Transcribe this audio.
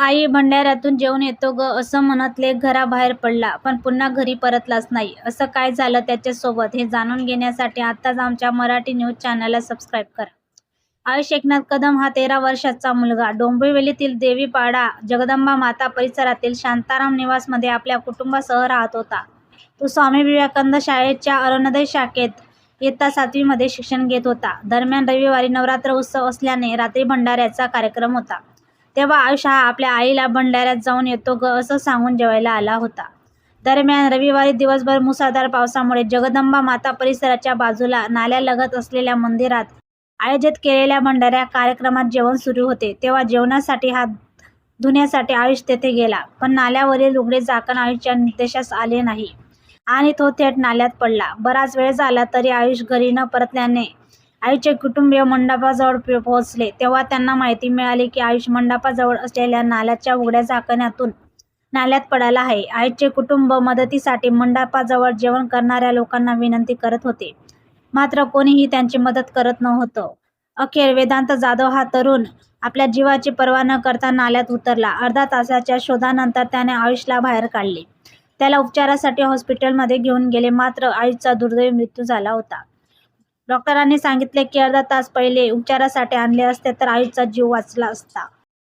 आई भंडाऱ्यातून जेवून येतो ग असं म्हणत लेक घराबाहेर पडला पण पुन्हा घरी परतलाच नाही. असं काय झालं त्याच्यासोबत हे जाणून घेण्यासाठी आत्ताच आमच्या मराठी न्यूज चॅनलला सबस्क्राईब करा. आयुष एकनाथ कदम हा तेरा वर्षाचा मुलगा. डोंबिवलीतील देवीपाडा जगदंबा माता परिसरातील शांताराम निवासमध्ये आपल्या कुटुंबासह राहत होता. तो स्वामी विवेकानंद शाळेच्या अरुणोदय शाखेत इयत्ता सातवीमध्ये शिक्षण घेत होता. दरम्यान रविवारी नवरात्र उत्सव असल्याने रात्री भंडाऱ्याचा कार्यक्रम होता. तेव्हा आयुष हा आपल्या आईला भंडाऱ्यात जाऊन येतो ग असं सांगून जेवायला आला होता. दरम्यान रविवारी दिवसभर मुसळधार पावसामुळे जगदंबा माता परिसराच्या बाजूला नाल्यालगत असलेल्या मंदिरात आयोजित केलेल्या भंडाऱ्या कार्यक्रमात जेवण सुरू होते. तेव्हा जेवणासाठी हात धुण्यासाठी आयुष तेथे गेला पण नाल्यावरील उघडे झाकण आयुषच्या निर्देशास आले नाही आणि तो थेट नाल्यात पडला. बराच वेळ झाला तरी आयुष घरी न परतल्याने आईचे कुटुंबीय मंडपाजवळ पोहोचले. तेव्हा त्यांना माहिती मिळाली की आयुष मंडपाजवळ असलेल्या नाल्याच्या उघड्या झाकण्यातून नाल्यात पडायला आहे. आईचे कुटुंब मदतीसाठी मंडपाजवळ जेवण करणाऱ्या लोकांना विनंती करत होते. मात्र कोणीही त्यांची मदत करत नव्हतं. अखेर वेदांत जाधव हा तरुण आपल्या जीवाची पर्वा न करता नाल्यात उतरला. अर्धा तासाच्या शोधानंतर त्याने आयुषला बाहेर काढले. त्याला उपचारासाठी हॉस्पिटलमध्ये घेऊन गेले. मात्र आयुषचा दुर्दैवी मृत्यू झाला होता. डॉक्टरांनी सांगितले की अर्धा तास पहिले उपचारासाठी आणले असते तर आईचा जीव वाचला असता.